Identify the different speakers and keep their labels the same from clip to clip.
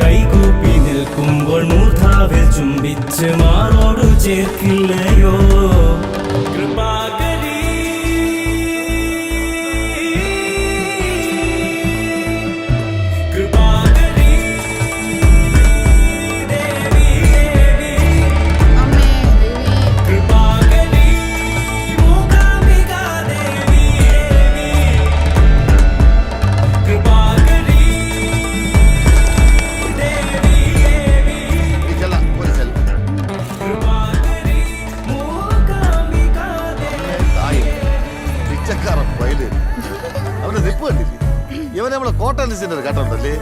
Speaker 1: കൈകൂപ്പി
Speaker 2: നിൽക്കുമ്പോൾ മൂർധാവിൽ ചുംബിച്ച്
Speaker 1: മാറോടു ചേർക്കില്ലയോ? പൈൽ. അവന്റെ നിപ്പ് കണ്ടില്ലേ? ഇവനെ നമ്മളെ കോട്ടൺ സിന്റെ കേട്ടോണ്ടല്ലേ?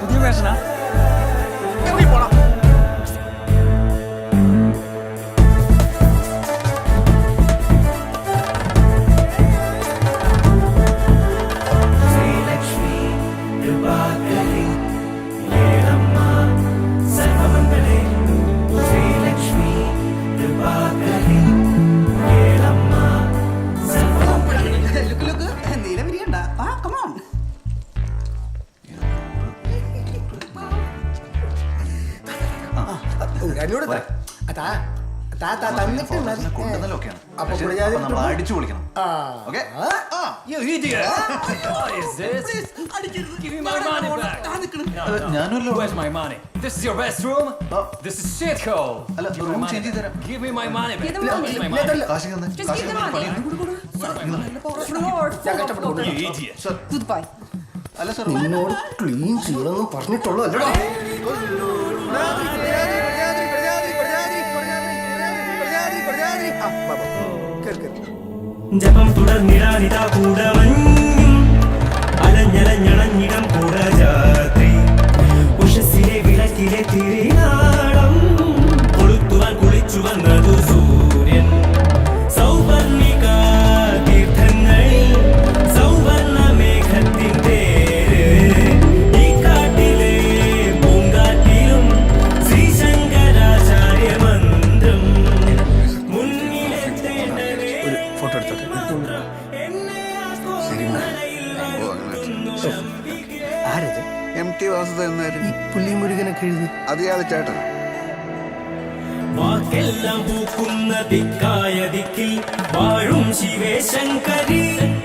Speaker 3: പുതിയ വേഷനാ എന്നോട്
Speaker 4: അല്ല സർ
Speaker 5: നിന്നോട് ക്ലീൻ ചെയ്യണമെന്ന് പറഞ്ഞിട്ടുള്ളൂ അല്ലടോ
Speaker 2: ജപം തുടർന്നിടാനിതാ കൂടമഞ്ഞും. അലഞ്ഞലഞ്ഞളഞ്ഞിടം കൂടജാത്രി ഉഷസിലെ വിളക്കിലെ തിരിനാളം
Speaker 5: ആരത്?
Speaker 1: എം ടി വാസുദ
Speaker 5: എഴുതി.
Speaker 1: അത് ചേട്ടൻ
Speaker 2: വാക്കെല്ലാം പൂക്കുന്ന ദിക്കായ ദിക്കിൽ വാഴും ശിവേശങ്കരി വേദങ്ങൾ